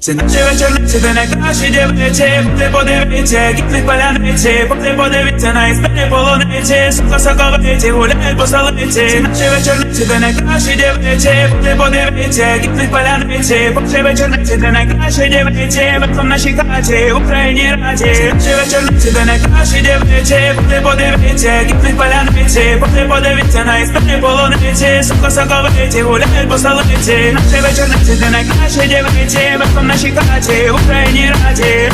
Це наші вечорниці, де найкращі дівниці Ти подивіться, які в них паляниці Ти подивіться на історії полуниці Сука соковиті, гуляють по столиці Це наші вечорниці, де найкращі дівниці Ти подивіться, які в них паляниці Наші вечорниці, де найкращі дівниці Верхом нашій хаті, Україні раді Це наші вечорниці, де найкращі дівниці Ти подивіться, які в них паляниці Ти подивіться на історії полуниці Сука соковиті, гуляють по столиці Наші вечорниці, де найкращі дівниці Верхом нашій хаті, Україні раді.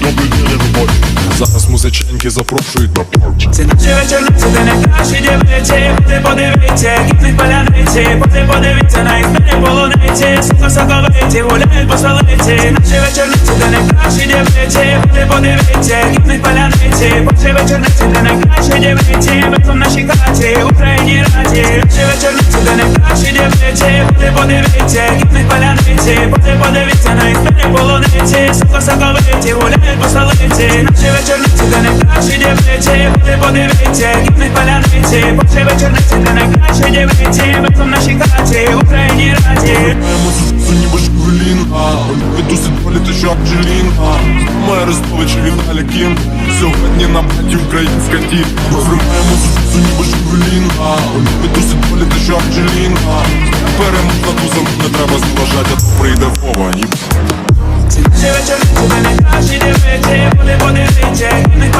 Добрий день, everybody. Зараз музиченьки запрошують на парті. Це наші вечорниці, де найкращі дівниці. Ти подивіться, які паляниці Ти подивіться на історії полуниці. Сука соковиті, гуляють по столиці. Наші вечорниці, де найкращі дівниці. Ти подивіться, які паляниці Наші вечорниці, де найкращі дівниці. Верхом нашій хаті, Україні раді. Наші вечорниці, наші дівниці, буде подивіться, гідних паляниці, буде подивіться, на історі полуниці, сука соковиті, гуляють по столиці, наші вечорниці, та найкращі дівниці, буде подивіться, гідних паляниці, Боже вечорниці, та найкращі дівниці, Бетом наші хаті, Україні раді. Ніби шквелінка, відусить політи, що Анджелінка Моя Арестович, Віталій Кім Сьогодні на хаті українська ті Розриваємо сусу, ніби шквелінка Олі підусі долі, ти Анджеліна Перемогла тузом, не треба зважати, а то прийде вова, ні Живе чоловік, мене краще дивиться, буде подивиться, не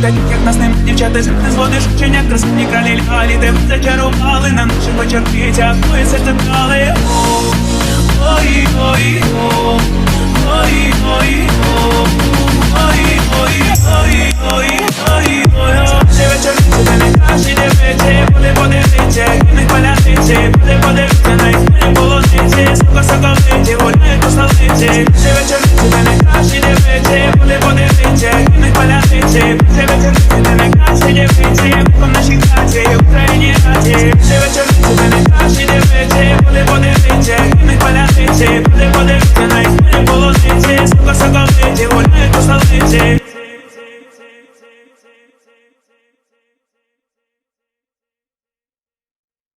Таких як нас нема дівчата, не зводиш вчення Красиві кралі лялі, де ви зачарували На наших вечорницях, моє серце брали ой, ой, ой,